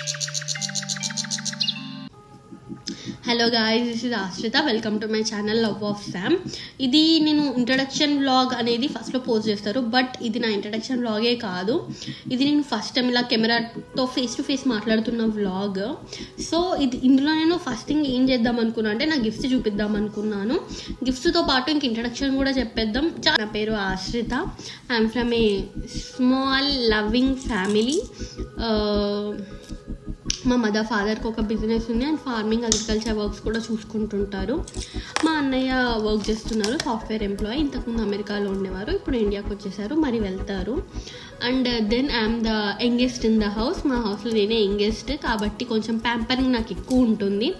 Thank you. Hello guy this is Ashritha welcome to my channel love of Sam ఇది నేను introduction vlog అనేది ఫస్ట్లో post చేస్తారు but ఇది నా ఇంట్రడక్షన్ వ్లాగే కాదు. ఇది నేను ఫస్ట్ టైం ఇలా కెమెరాతో ఫేస్ టు ఫేస్ మాట్లాడుతున్న వ్లాగ్ సో ఇది ఇందులో నేను ఫస్ట్ థింగ్ ఏం చేద్దాం అనుకున్నా అంటే నా గిఫ్ట్స్ చూపిద్దాం అనుకున్నాను. గిఫ్ట్స్తో పాటు ఇంక ఇంట్రడక్షన్ కూడా చెప్పేద్దాం. చా- నా పేరు Ashritha I'm from a small loving family మా మదర్ ఫాదర్కి ఒక బిజినెస్ ఉంది అండ్ ఫార్మింగ్ అగ్రికల్చర్ వర్క్స్ కూడా చూసుకుంటుంటారు. మా అన్నయ్య వర్క్ చేస్తున్నారు సాఫ్ట్వేర్ ఎంప్లాయీ. ఇంతకుముందు అమెరికాలో ఉండేవారు ఇప్పుడు ఇండియాకి వచ్చేసారు మరి వెళ్తారు. And then I'm the youngest in the house. మా హౌస్లో నేనే యంగెస్ట్ కాబట్టి కొంచెం ప్యాంపరింగ్ నాకు ఎక్కువ ఉంటుంది.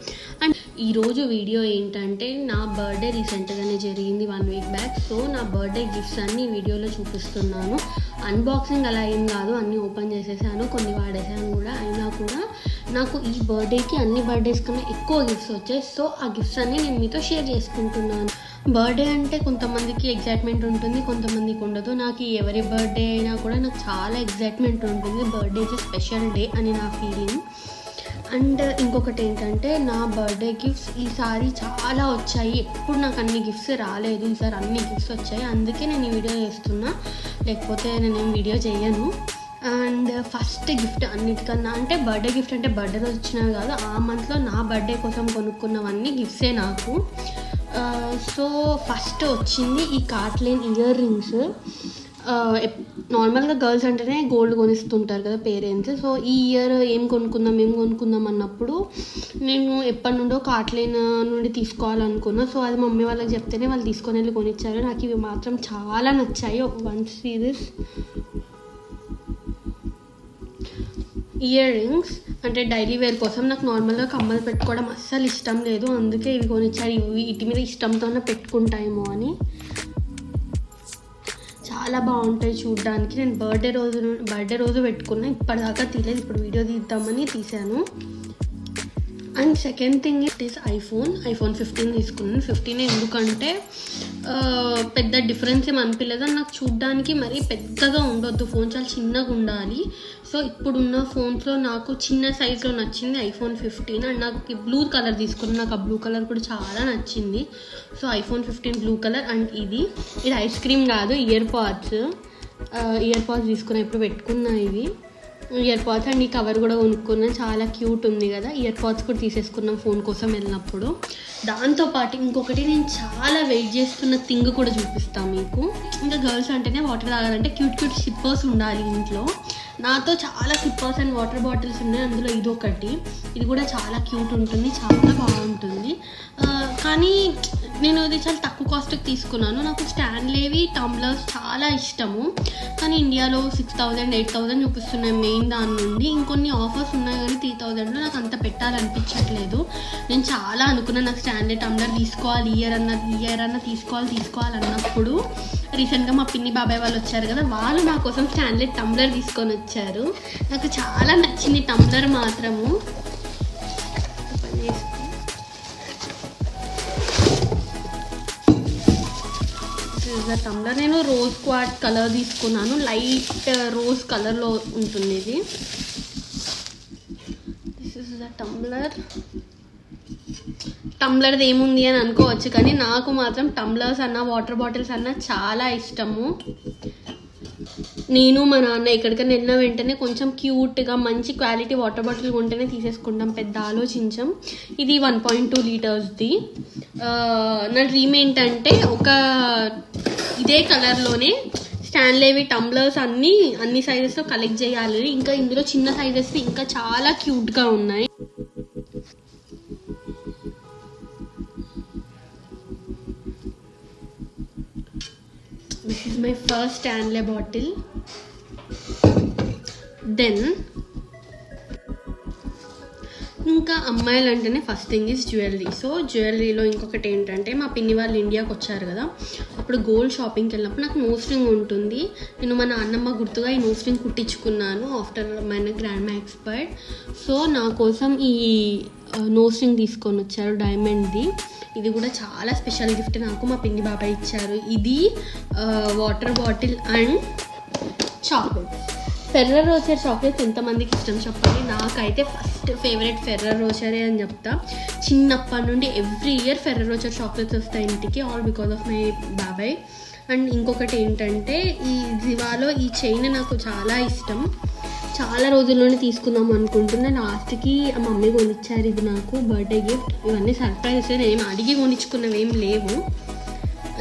అండ్ ఈరోజు వీడియో ఏంటంటే నా బర్త్డే రీసెంట్గానే జరిగింది వన్ వీక్ బ్యాక్ సో నా బర్త్డే గిఫ్ట్స్ అన్ని వీడియోలో చూపిస్తున్నాను. అన్బాక్సింగ్ అలా ఏం కాదు అన్నీ ఓపెన్ చేసేసాను కొన్ని వాడేసాను కూడా. అయినా కూడా నాకు ఈ బర్త్డేకి అన్ని బర్త్డేస్ కన్నా ఎక్కువ గిఫ్ట్స్ వచ్చాయి. సో ఆ గిఫ్ట్స్ అన్ని నేను మీతో షేర్ చేసుకుంటున్నాను. బర్త్డే అంటే కొంతమందికి ఎగ్జైట్మెంట్ ఉంటుంది కొంతమందికి ఉండదు. నాకు ఎవరి బర్త్డే అయినా కూడా నాకు చాలా ఎగ్జైట్మెంట్ ఉంటుంది. బర్త్డే ఇస్ స్పెషల్ డే అని నా ఫీలింగ్ అండ్ ఇంకొకటి ఏంటంటే నా బర్త్డే గిఫ్ట్స్ ఈసారి చాలా వచ్చాయి. ఎప్పుడు నాకు అన్ని గిఫ్ట్స్ రాలేదు. ఈసారి అన్ని గిఫ్ట్స్ వచ్చాయి. అందుకే నేను ఈ వీడియో చేస్తున్నా. లేకపోతే నేనేం వీడియో చేయను. అండ్ ఫస్ట్ గిఫ్ట్ అన్నిటికన్నా అంటే బర్త్డే గిఫ్ట్ అంటే బర్త్డే రోజు వచ్చినవి కాదు ఆ మంత్లో నా బర్త్డే కోసం కొనుక్కున్నవన్నీ గిఫ్ట్సే నాకు. సో ఫస్ట్ వచ్చింది ఈ కాట్లేన్ ఇయర్ రింగ్స్. నార్మల్గా గర్ల్స్ అంటేనే గోల్డ్ కొనిస్తుంటారు కదా పేరెంట్స్. సో ఈ ఇయర్ ఏం కొనుక్కుందాం ఏం కొనుక్కుందాం అన్నప్పుడు నేను ఎప్పటి నుండో కాట్లేన్ నుండి తీసుకోవాలనుకున్నా. సో అది మమ్మీ వాళ్ళకి చెప్తేనే వాళ్ళు తీసుకొని వెళ్ళి కొనిచ్చారు. నాకు ఇవి మాత్రం చాలా నచ్చాయి. One series. ఇయర్ రింగ్స్ అంటే డైలీ వేర్ కోసం నాకు నార్మల్గా కమ్మలు పెట్టుకోవడం అస్సలు ఇష్టం లేదు. అందుకే ఇవి కొనిచ్చారు. ఇవి వీటి మీద ఇష్టంతోనే పెట్టుకుంటాయేమో అని. చాలా బాగుంటాయి చూడడానికి. నేను బర్త్డే రోజు బర్త్డే రోజు పెట్టుకున్నా ఇప్పటిదాకా తీయలేదు ఇప్పుడు వీడియో తీద్దామని తీశాను. And second thing it is iPhone iPhone fifteen తీసుకున్నాను. ఫిఫ్టీన్ ఎందుకంటే పెద్ద డిఫరెన్స్ ఏం అనిపించలేదు అని నాకు చూడ్డానికి మరీ పెద్దగా ఉండొద్దు. ఫోన్ చాలా చిన్నగా ఉండాలి. సో ఇప్పుడున్న ఫోన్స్లో నాకు చిన్న సైజులో నచ్చింది ఐఫోన్ ఫిఫ్టీన్ అండ్ నాకు బ్లూ కలర్ తీసుకున్నాను నాకు ఆ బ్లూ కలర్ కూడా చాలా నచ్చింది. So iPhone fifteen blue colour and ఇది. ఇది ఐస్ క్రీమ్ కాదు ఇయర్ పాడ్స్ ఇయర్ పాడ్స్ తీసుకున్నా ఇప్పుడు పెట్టుకున్నా ఇవి ఇయర్ పాడ్స్ అండ్ ఈ కవర్ కూడా కొనుక్కున్నాం. చాలా క్యూట్ ఉంది కదా. ఇయర్ పాడ్స్ కూడా తీసేసుకున్నాం ఫోన్ కోసం వెళ్ళినప్పుడు. దాంతోపాటు ఇంకొకటి నేను చాలా వెయిట్ చేస్తున్న థింగ్ కూడా చూపిస్తాను మీకు. ఇంకా గర్ల్స్ అంటేనే వాటర్ తాగాలంటే క్యూట్ క్యూట్ సిప్పర్స్ ఉండాలి ఇంట్లో. నాతో చాలా సిప్పర్స్ అండ్ వాటర్ బాటిల్స్ ఉన్నాయి. అందులో ఇది ఒకటి ఇది కూడా చాలా క్యూట్ ఉంటుంది. చాలా బాగుంటుంది. కానీ నేను ఇది చాలా తక్కువ కాస్ట్కి తీసుకున్నాను. నాకు స్టాన్లేవి టంబ్లర్స్ చాలా ఇష్టము. కానీ ఇండియాలో సిక్స్ థౌజండ్ ఎయిట్ థౌజండ్ చూపిస్తున్నాయి మెయిన్ దాని నుండి. ఇంకొన్ని ఆఫర్స్ ఉన్నాయి కానీ త్రీ థౌజండ్లో నాకు అంత పెట్టాలనిపించట్లేదు. నేను చాలా అనుకున్నాను నాకు స్టాన్లే టంబ్లర్ తీసుకోవాలి ఇయర్ అన్న ఇయర్ అన్న తీసుకోవాలి తీసుకోవాలి అన్నప్పుడు. రీసెంట్గా మా పిన్ని బాబాయ్ వాళ్ళు వచ్చారు కదా వాళ్ళు నా కోసం స్టాన్లే టంబ్లర్ తీసుకొని వచ్చారు. నాకు చాలా నచ్చింది టంబ్లర్ మాత్రము. టంబ్లర్ నేను రోజ్ క్వాట్ కలర్ తీసుకున్నాను. లైట్ రోజ్ కలర్లో ఉంటుంది ఇది. దిస్ ఇస్ ద టంబ్లర్ టంబ్లర్ది ఏముంది అని అనుకోవచ్చు కానీ నాకు మాత్రం టంబ్లర్స్ అన్న వాటర్ బాటిల్స్ అన్న చాలా ఇష్టము. నేను మా నాన్న ఎక్కడికైనా వెళ్ళిన వెంటనే కొంచెం క్యూట్గా మంచి క్వాలిటీ వాటర్ బాటిల్ ఉంటేనే తీసేసుకుంటాం. పెద్ద ఆలోచించాం. ఇది వన్ పాయింట్ టూ లీటర్స్ది నా డ్రీమ్ ఏంటంటే ఒక ఇదే కలర్లోనే స్టాన్లేవి టంబ్లర్స్ అన్నీ అన్ని సైజెస్లో కలెక్ట్ చేయాలి. ఇంకా ఇందులో చిన్న సైజెస్ ఇంకా చాలా క్యూట్గా ఉన్నాయి. This is my first Stanley bottle then ఇంకా అమ్మాయిలు అంటేనే first thing is jewellery so జ్యువెలరీలో ఇంకొకటి ఏంటంటే మా పిన్ని వాళ్ళు ఇండియాకి వచ్చారు కదా అప్పుడు గోల్డ్ షాపింగ్కి వెళ్ళినప్పుడు నాకు నోస్ రింగ్ ఉంటుంది. నేను మా నాన్నమ్మ గుర్తుగా ఈ nose ring కుట్టించుకున్నాను after my grandma expired so నా కోసం ఈ నోస్ రింగ్ తీసుకొని వచ్చారు డైమండ్ది ఇది కూడా చాలా స్పెషల్ గిఫ్ట్ నాకు మా పిన్ని బాబాయ్ ఇచ్చారు. ఇది water bottle and chocolates Ferrero Rocher chocolates ఎంతమందికి ఇష్టం చెప్పండి? నాకైతే ఫస్ట్ ఫేవరెట్ ఫెర్రర్ రోచరే అని చెప్తా. చిన్నప్పటి నుండి every year Ferrero Rocher chocolates వస్తాయి ఇంటికి ఆల్ బికాస్ ఆఫ్ మై బాబాయ్. అండ్ ఇంకొకటి ఏంటంటే ఈ జివాలో ఈ చైన్ నాకు చాలా ఇష్టం. చాలా రోజుల్లోనే తీసుకుందాం అనుకుంటున్నా. లాస్ట్కి ఆ మమ్మీ కొనిచ్చారు ఇది నాకు బర్త్డే గిఫ్ట్ ఇవన్నీ సర్ప్రైజ్ నేను అడిగి కొనిచ్చుకున్నవి ఏం లేవు.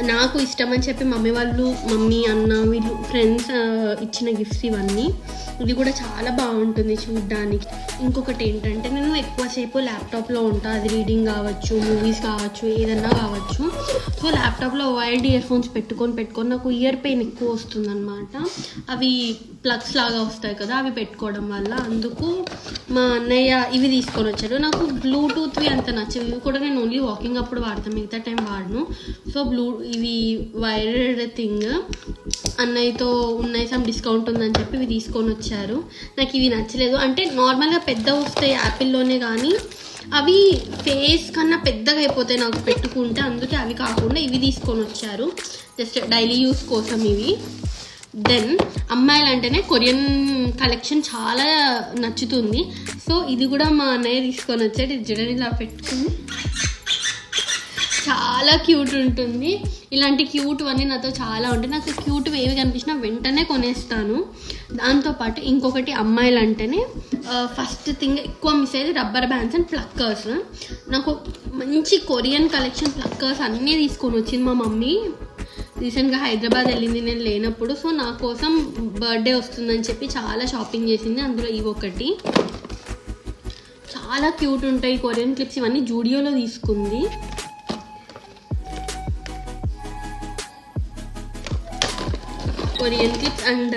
నాకు ఇష్టం అని చెప్పి మమ్మీ వాళ్ళు మమ్మీ అన్న వీళ్ళు ఫ్రెండ్స్ ఇచ్చిన గిఫ్ట్స్ ఇవన్నీ. ఇది కూడా చాలా బాగుంటుంది చూడ్డానికి. ఇంకొకటి ఏంటంటే నేను ఎక్కువసేపు ల్యాప్టాప్లో ఉంటా. అది రీడింగ్ కావచ్చు మూవీస్ కావచ్చు ఏదన్నా కావచ్చు. సో ల్యాప్టాప్లో వైల్డ్ ఇయర్ ఫోన్స్ పెట్టుకొని పెట్టుకొని నాకు ఇయర్ పెయిన్ ఎక్కువ వస్తుందన్నమాట. అవి ప్లగ్స్ లాగా వస్తాయి కదా అవి పెట్టుకోవడం వల్ల అందుకు మా అన్నయ్య ఇవి తీసుకొని వచ్చాడు. నాకు బ్లూటూత్వి అంత నచ్చవు. ఇవి కూడా నేను ఓన్లీ వాకింగ్ అప్పుడు వాడతాను మిగతా టైం వాడను. సో బ్లూ ఇవి వైర్డ్ థింగ్. అన్నయ్యతో ఉన్నాయి సమ్ డిస్కౌంట్ ఉందని చెప్పి ఇవి తీసుకొని వచ్చారు. నాకు ఇవి నచ్చలేదు. అంటే నార్మల్గా పెద్ద వస్తాయి యాపిల్లోనే కానీ అవి ఫేస్ కన్నా పెద్దగా అయిపోతాయి నాకు పెట్టుకుంటే అందుకే అవి కాకుండా ఇవి తీసుకొని వచ్చారు. జస్ట్ డైలీ యూస్ కోసం ఇవి. దెన్ అమ్మాయిలు అంటేనే కొరియన్ కలెక్షన్ చాలా నచ్చుతుంది. సో ఇది కూడా మా అన్నయ్య తీసుకొని వచ్చాడు. ఇది జడని ఇలా పెట్టుకుని చాలా క్యూట్ ఉంటుంది. ఇలాంటి క్యూట్ అన్నీ నాతో చాలా ఉంటాయి. నాకు క్యూట్ ఏవి కనిపించినా వెంటనే కొనేస్తాను. దాంతోపాటు ఇంకొకటి అమ్మాయిలు అంటేనే ఫస్ట్ థింగ్ ఎక్కువ మిస్ అయ్యేది రబ్బర్ బ్యాండ్స్ అండ్ ప్లక్కర్స్ నాకు మంచి కొరియన్ కలెక్షన్ ప్లక్కర్స్ అన్నీ తీసుకొని వచ్చింది మా మమ్మీ. రీసెంట్గా హైదరాబాద్ వెళ్ళింది నేను లేనప్పుడు. సో నా కోసం బర్త్డే వస్తుందని చెప్పి చాలా షాపింగ్ చేసింది. అందులో ఇవి ఒకటి. చాలా క్యూట్ ఉంటాయి కొరియన్ క్లిప్స్ ఇవన్నీ జూడియోలో తీసుకుంది. కొరియన్ క్లిప్స్ అండ్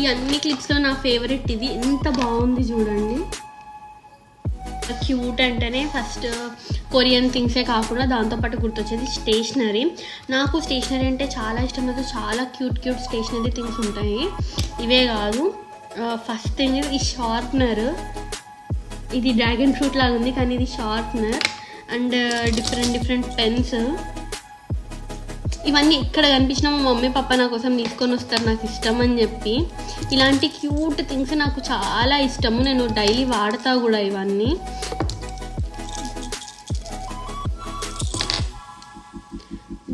ఈ అన్ని క్లిప్స్లో నా ఫేవరెట్ ఇది. ఎంత బాగుంది చూడండి. క్యూట్ అంటేనే ఫస్ట్ కొరియన్ థింగ్సే కాకుండా దాంతోపాటు గుర్తొచ్చేది స్టేషనరీ నాకు స్టేషనరీ అంటే చాలా ఇష్టం. నాకు చాలా క్యూట్ క్యూట్ స్టేషనరీ థింగ్స్ ఉంటాయి. ఇవే కాదు. ఫస్ట్ థింగ్ ఈ షార్ప్నర్ ఇది డ్రాగన్ ఫ్రూట్ లాగా ఉంది కానీ ఇది sharpener and different different pens ఇవన్నీ ఎక్కడ కనిపించినా మా మమ్మీ పప్ప నా కోసం తీసుకొని వస్తారు నాకు ఇష్టం అని చెప్పి. ఇలాంటి క్యూట్ థింగ్స్ నాకు చాలా ఇష్టము. నేను డైలీ వాడతా కూడా ఇవన్నీ.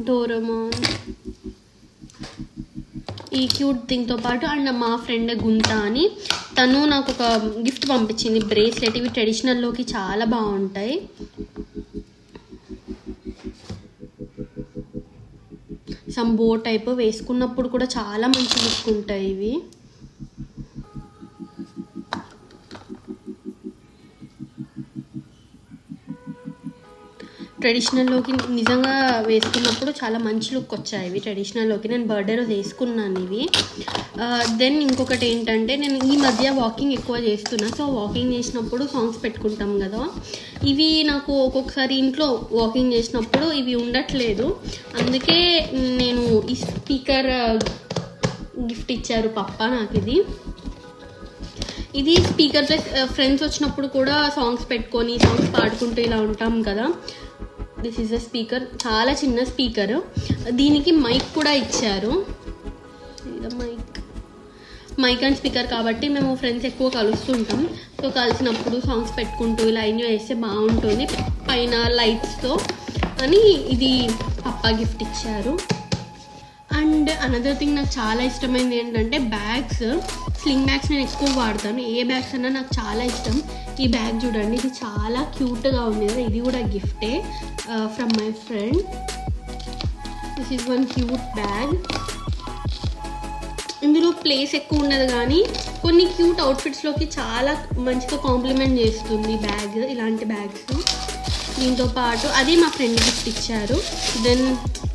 డోరమాన్. ఈ క్యూట్ థింగ్తో పాటు అండ్ మా ఫ్రెండ్ గుంత అని. తను నాకు ఒక గిఫ్ట్ పంపించింది. బ్రేస్లెట్ ఇవి ట్రెడిషనల్లోకి చాలా బాగుంటాయి. సమ్ బో టైప్ వేసుకున్నప్పుడు కూడా చాలా మంచి లుక్ ఉంటాయి ఇవి. ట్రెడిషనల్లోకి నిజంగా వేసుకున్నప్పుడు చాలా మంచి లుక్ వచ్చాయి ఇవి ట్రెడిషనల్లోకి నేను బర్త్డే రోజు వేసుకున్నాను ఇవి. దెన్ ఇంకొకటి ఏంటంటే నేను ఈ మధ్య వాకింగ్ ఎక్కువ చేస్తున్నా. సో వాకింగ్ చేసినప్పుడు సాంగ్స్ పెట్టుకుంటాం కదా. ఇవి నాకు ఒక్కొక్కసారి ఇంట్లో వాకింగ్ చేసినప్పుడు ఇవి ఉండట్లేదు. అందుకే నేను ఈ స్పీకర్ గిఫ్ట్ ఇచ్చారు పప్ప నాకు ఇది. ఇది స్పీకర్ ప్లస్ ఫ్రెండ్స్ వచ్చినప్పుడు కూడా సాంగ్స్ పెట్టుకొని సాంగ్స్ పాడుకుంటూ ఇలా ఉంటాం కదా. దిస్ ఈజ్ అ స్పీకర్ చాలా చిన్న స్పీకర్ దీనికి మైక్ కూడా ఇచ్చారు. మైక్ మైక్ అండ్ స్పీకర్ కాబట్టి మేము ఫ్రెండ్స్ ఎక్కువ కలుస్తుంటాం సో కలిసినప్పుడు సాంగ్స్ పెట్టుకుంటూ ఇలా ఎంజాయ్ చేస్తే బాగుంటుంది. పైన లైట్స్తో అని ఇది పప్పా గిఫ్ట్ ఇచ్చారు. అండ్ అనదర్ థింగ్ నాకు చాలా ఇష్టమైనది ఏంటంటే బ్యాగ్స్ స్లింగ్ బ్యాగ్స్ నేను ఎక్కువ వాడతాను. ఏ బ్యాగ్స్ అన్నా నాకు చాలా ఇష్టం. ఈ బ్యాగ్ చూడండి ఇది చాలా క్యూట్గా ఉంది కదా. ఇది కూడా గిఫ్టే from my friend this is one cute bag ఇందులో ప్లేస్ ఎక్కువ ఉండదు కానీ కొన్ని క్యూట్ అవుట్ఫిట్స్లోకి చాలా మంచిగా కాంప్లిమెంట్ చేస్తుంది బ్యాగ్ ఇలాంటి బ్యాగ్స్ దీంతో పాటు అది మా ఫ్రెండ్ గిఫ్ట్ ఇచ్చారు. Then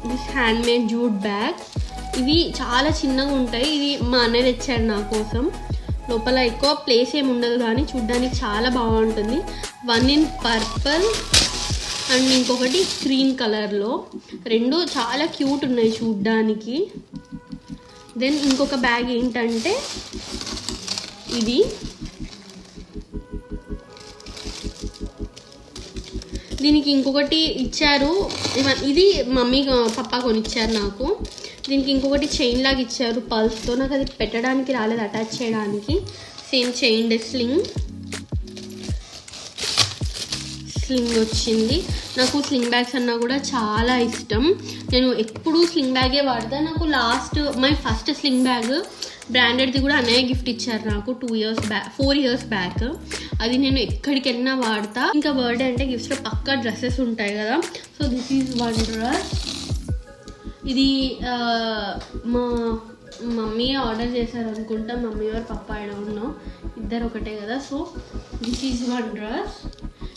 this handmade jute bag ఇవి చాలా చిన్నగా ఉంటాయి. ఇది మా అన్నయ్య తెచ్చాడు నా కోసం. లోపల ఎక్కువ ప్లేస్ ఏమి ఉండదు కానీ చూడ్డానికి చాలా బాగుంటుంది. వన్ ఇన్ పర్పుల్ అండ్ ఇంకొకటి గ్రీన్ కలర్లో రెండు చాలా క్యూట్ ఉన్నాయి చూడ్డానికి. దెన్ ఇంకొక బ్యాగ్ ఏంటంటే ఇది. దీనికి ఇంకొకటి ఇచ్చారు. ఇది మమ్మీ పప్పా కొనిచ్చారు నాకు. దీనికి ఇంకొకటి చైన్ లాగా ఇచ్చారు పల్స్తో. నాకు అది పెట్టడానికి రాలేదు అటాచ్ చేయడానికి. సేమ్ చైన్ స్లింగ్ స్లింగ్ వచ్చింది. నాకు స్లింగ్ బ్యాగ్స్ అన్నా కూడా చాలా ఇష్టం. నేను ఎప్పుడూ స్లింగ్ బ్యాగే వాడతా. నాకు last my first sling bag బ్రాండెడ్ది కూడా అన్నయ్య గిఫ్ట్ ఇచ్చారు నాకు two years back four years back. అది నేను ఎక్కడికి వెళ్ళినా వాడతా. ఇంకా బర్త్డే అంటే గిఫ్ట్స్లో పక్కా డ్రెస్సెస్ ఉంటాయి కదా. So this is one dress. ఇది మా మమ్మీ ఆర్డర్ చేశారు అనుకుంటా. మమ్మీ వారు పప్ప ఉన్నాం. ఇద్దరు ఒకటే కదా. So this is one dress.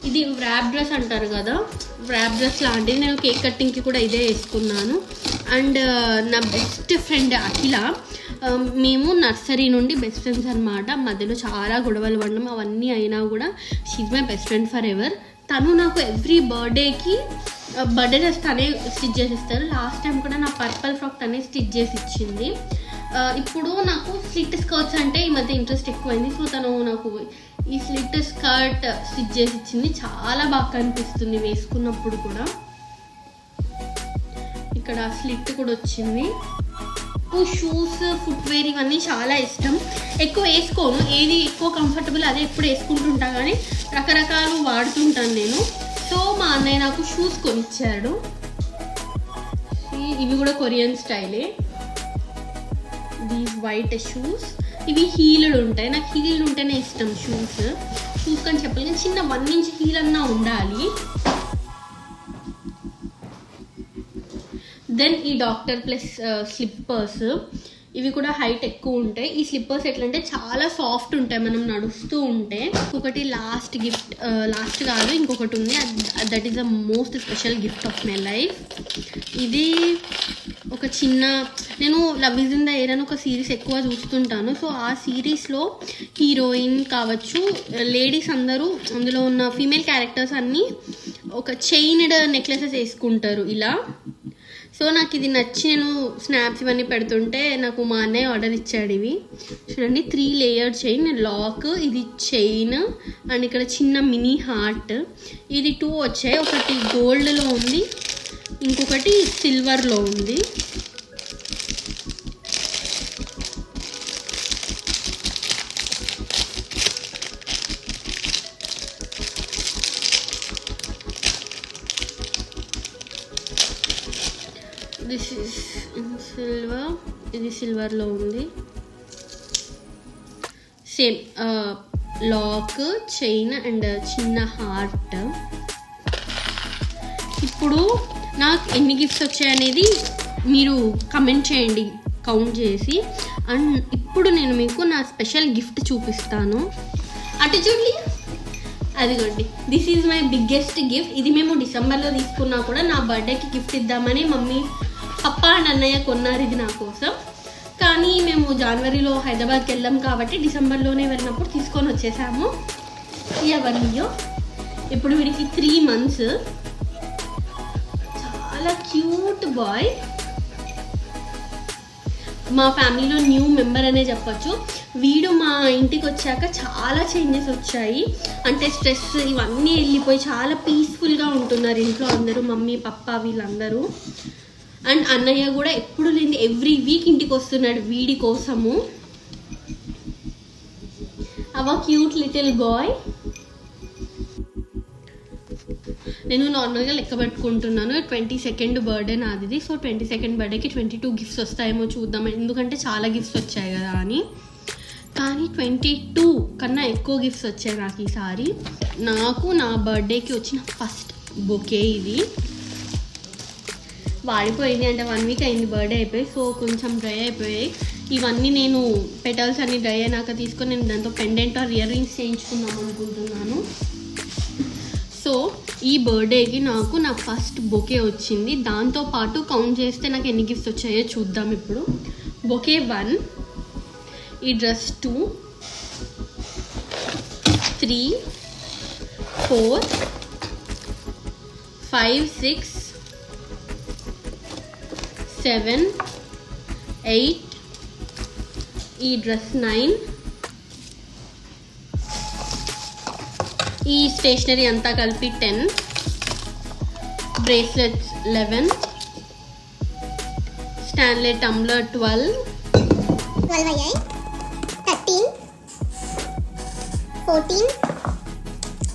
ఇది ర్యాప్ డ్రెస్ అంటారు కదా. ర్యాప్ డ్రెస్ లాంటిది నేను కేక్ కట్టింగ్కి కూడా ఇదే వేసుకున్నాను. అండ్ నా బెస్ట్ ఫ్రెండ్ అఖిల మేము నర్సరీ నుండి బెస్ట్ ఫ్రెండ్స్ అనమాట మధ్యలో చాలా గొడవలు పడడం. అవన్నీ అయినా కూడా she's my best friend for ever తను నాకు ఎవ్రీ బర్త్డేకి బర్త్డే డ్రెస్ తనే స్టిచ్ చేసి ఇస్తారు లాస్ట్ టైం కూడా నా పర్పల్ ఫ్రాక్ తనే స్టిచ్ చేసి ఇచ్చింది. ఇప్పుడు నాకు స్లిట్ స్కర్ట్స్ అంటే ఈ మధ్య ఇంట్రెస్ట్ ఎక్కువైంది. సో తను నాకు ఈ స్లిట్ స్కర్ట్ స్టిచ్ చేసి ఇచ్చింది. చాలా బాగా కనిపిస్తుంది వేసుకున్నప్పుడు కూడా. ఇక్కడ స్లిట్ కూడా వచ్చింది. షూస్ ఫుట్వేర్ ఇవన్నీ చాలా ఇష్టం. ఎక్కువ వేసుకోను. ఏది ఎక్కువ కంఫర్టబుల్ అదే ఎప్పుడు వేసుకుంటుంటా కానీ రకరకాలు వాడుతుంటాను నేను. సో మా అన్నయ్య నాకు షూస్ కొనిచ్చాడు. ఇవి కూడా కొరియన్ స్టైలే. దీస్ వైట్ షూస్ ఇవి హీల్డ్ ఉంటాయి. నాకు హీల్డ్ ఉంటేనే ఇష్టం షూస్ షూస్ కానీ చెప్పాలి. కానీ చిన్న వన్ ఇంచ్ హీల్ అన్నా ఉండాలి. దెన్ ఈ డాక్టర్ ప్లస్ స్లిప్పర్స్ ఇవి కూడా హైట్ ఎక్కువ ఉంటాయి. ఈ స్లిప్పర్స్ ఎట్లంటే చాలా సాఫ్ట్ ఉంటాయి. మనం నడుస్తూ ఉంటే ఒకటి లాస్ట్ గిఫ్ట్ లాస్ట్ కాదు ఇంకొకటి ఉంది. That is the most special gift of my life ఇది ఒక చిన్న నేను love is in the air అని ఒక సిరీస్ ఎక్కువ చూస్తుంటాను. సో ఆ సిరీస్లో హీరోయిన్ కావచ్చు లేడీస్ అందరూ అందులో ఉన్న ఫీమేల్ క్యారెక్టర్స్ అన్నీ ఒక చైన్డ్ నెక్లెసెస్ వేసుకుంటారు. ఇలా. సో నాకు ఇది నచ్చి నేను స్నాప్స్ ఇవన్నీ పెడుతుంటే నాకు మా అన్నయ్య ఆర్డర్ ఇచ్చాడు ఇవి. చూడండి త్రీ లేయర్ చైన్ లాక్ ఇది చైన్ అండ్ ఇక్కడ చిన్న మినీ హార్ట్ ఇది టూ వచ్చాయి. ఒకటి గోల్డ్లో ఉంది ఇంకొకటి సిల్వర్లో ఉంది. దిస్ ఇస్ సిల్వర్ ఇది సిల్వర్లో ఉంది. సేమ్ లాక్ చైన్ అండ్ చిన్న హార్ట్ ఇప్పుడు నాకు ఎన్ని గిఫ్ట్స్ వచ్చాయనేది మీరు కమెంట్ చేయండి కౌంట్ చేసి. అండ్ ఇప్పుడు నేను మీకు నా స్పెషల్ గిఫ్ట్ చూపిస్తాను. అటు చూడండి. అదిగోండి. This is my biggest gift ఇది మేము డిసెంబర్లో తీసుకున్నా కూడా నా బర్త్డేకి గిఫ్ట్ ఇద్దామని మమ్మీ అప్ప అండ్ అన్నయ్య కొన్నారు ఇది నా కోసం. కానీ మేము జనవరిలో హైదరాబాద్కి వెళ్ళాం కాబట్టి డిసెంబర్లోనే వెళ్ళినప్పుడు తీసుకొని వచ్చేసాము. ఎవరియో ఇప్పుడు వీడికి త్రీ మంత్స్ చాలా క్యూట్ బాయ్ మా ఫ్యామిలీలో న్యూ మెంబర్ అనే చెప్పొచ్చు. వీడు మా ఇంటికి వచ్చాక చాలా చేంజెస్ వచ్చాయి. అంటే స్ట్రెస్ ఇవన్నీ వెళ్ళిపోయి చాలా పీస్ఫుల్గా ఉంటున్నారు ఇంట్లో అందరూ మమ్మీ పప్ప వీళ్ళందరూ. అండ్ అన్నయ్య కూడా ఎప్పుడు లేని ఎవ్రీ వీక్ ఇంటికి వస్తున్నాడు వీడి కోసము. అవ క్యూట్ లిటిల్ బాయ్. నేను నార్మల్గా లెక్క పెట్టుకుంటున్నాను. ట్వంటీ సెకండ్ బర్త్డే నాది సో ట్వంటీ సెకండ్ బర్త్డేకి ట్వంటీ టూ గిఫ్ట్స్ వస్తాయేమో చూద్దాం ఎందుకంటే చాలా గిఫ్ట్స్ వచ్చాయి కదా అని. కానీ ట్వంటీ టూ కన్నా ఎక్కువ గిఫ్ట్స్ వచ్చాయి నాకు ఈసారి నాకు నా బర్త్డేకి వచ్చిన ఫస్ట్ బొకే ఇది. వాడిపోయింది. అంటే వన్ వీక్ అయింది బర్త్డే అయిపోయి సో కొంచెం డ్రై అయిపోయాయి ఇవన్నీ నేను పెటల్స్ అన్ని డ్రై అయినాక తీసుకొని నేను దాంతో పెండెంట్ ఆర్ ఇయర్ రింగ్స్ చేయించుకుందాం అనుకుంటున్నాను. సో ఈ బర్త్డేకి నాకు నా ఫస్ట్ బొకే వచ్చింది. దాంతో పాటు కౌంట్ చేస్తే నాకు ఎన్ని గిఫ్ట్స్ వచ్చాయో చూద్దాం ఇప్పుడు. బొకే వన్ ఈ dress two three four five six seven eight ఈ డ్రెస్ నైన్ ఈ స్టేషనరీ అంతా కలిపి ten bracelets eleven Stanley tumbler twelve twelve అయ్యాయి thirteen fourteen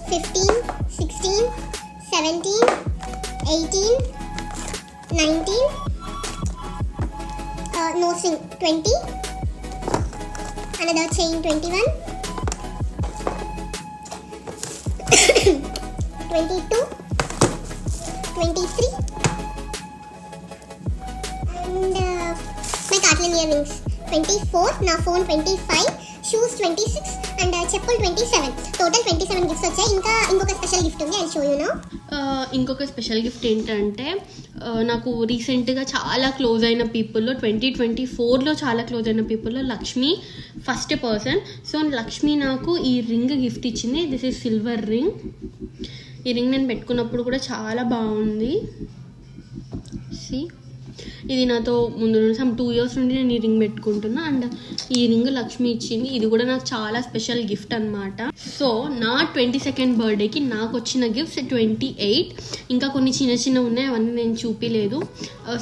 fifteen sixteen seventeen nose ring no another twenty another chain twenty one twenty two twenty three and my cotton ear twenty four నా phone twenty five shoes twenty six and చెప్పులు twenty seven total twenty seven gifts వచ్చాయి. ఇంకా ఇంకొక special gift ఉంది అది so you know ఇంకొక special gift ఏంటంటే నాకు రీసెంట్గా చాలా క్లోజ్ అయిన పీపుల్లో ట్వంటీ ట్వంటీ ఫోర్లో చాలా క్లోజ్ అయిన పీపుల్లో Lakshmi first person so Lakshmi నాకు ఈ రింగ్ గిఫ్ట్ ఇచ్చింది. దిస్ ఈస్ సిల్వర్ రింగ్ ఈ రింగ్ నేను పెట్టుకున్నప్పుడు కూడా చాలా బాగుంది. సి ఇది నాతో ముందు నుండి సమ్ టూ ఇయర్స్ నుండి నేను ఈ రింగ్ పెట్టుకుంటున్నా. అండ్ ఈ రింగ్ లక్ష్మి ఇచ్చింది. ఇది కూడా నాకు చాలా స్పెషల్ గిఫ్ట్ అనమాట సో నా ట్వంటీ సెకండ్ బర్త్డేకి నాకు వచ్చిన గిఫ్ట్స్ ట్వంటీ ఎయిట్ ఇంకా కొన్ని చిన్న చిన్న ఉన్నాయి. అవన్నీ నేను చూపిలేదు.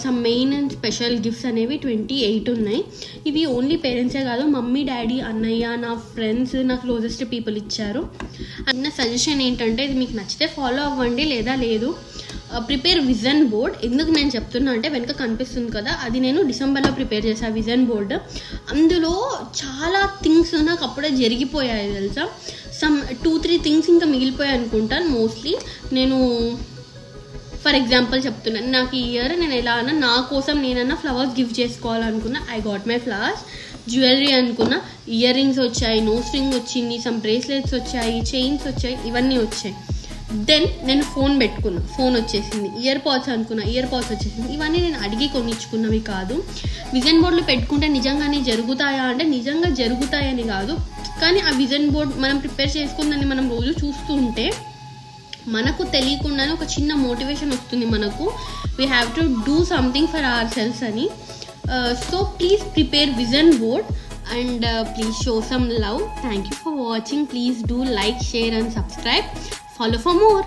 Some main and special gifts అనేవి ట్వంటీ ఎయిట్ ఉన్నాయి. ఇవి ఓన్లీ పేరెంట్సే కాదు మమ్మీ డాడీ అన్నయ్య నా ఫ్రెండ్స్ నా క్లోజెస్ట్ పీపుల్ ఇచ్చారు. అన్న సజెషన్ ఏంటంటే ఇది మీకు నచ్చితే ఫాలో అవ్వండి. లేదా లేదు ప్రిపేర్ విజన్ బోర్డ్ ఎందుకు నేను చెప్తున్నా అంటే వెనుక కనిపిస్తుంది కదా అది నేను డిసెంబర్లో ప్రిపేర్ చేశాను విజన్ బోర్డ్ అందులో చాలా థింగ్స్ నాకు అప్పుడే జరిగిపోయాయి తెలుసా? సమ్ టూ త్రీ థింగ్స్ ఇంకా మిగిలిపోయాయి అనుకుంటాను మోస్ట్లీ నేను ఫర్ ఎగ్జాంపుల్ చెప్తున్నాను నాకు ఈ ఇయర్ నేను ఎలా అన్నా నా కోసం నేనన్నా flowers gift చేసుకోవాలనుకున్నా I got my flowers jewellery అనుకున్నా ఇయర్ రింగ్స్ వచ్చాయి నోస్ రింగ్ వచ్చింది సమ్ బ్రేస్లెట్స్ వచ్చాయి చైన్స్ వచ్చాయి ఇవన్నీ వచ్చాయి. దెన్ నేను ఫోన్ పెట్టుకున్నా. ఫోన్ వచ్చేసింది. ఇయర్ పాడ్స్ అనుకున్నా. ఇయర్ పాడ్స్ వచ్చేసింది. ఇవన్నీ నేను అడిగి కొనిచ్చుకున్నవి కాదు. విజన్ బోర్డులో పెట్టుకుంటే నిజంగానే జరుగుతాయా అంటే నిజంగా జరుగుతాయని కాదు. కానీ ఆ విజన్ బోర్డ్ మనం ప్రిపేర్ చేసుకుందని మనం రోజు చూస్తూ ఉంటే మనకు తెలియకుండానే ఒక చిన్న మోటివేషన్ వస్తుంది మనకు. We have to do something for ourselves అని so please prepare vision board and please show some love thank you for watching please do like share and subscribe follow for more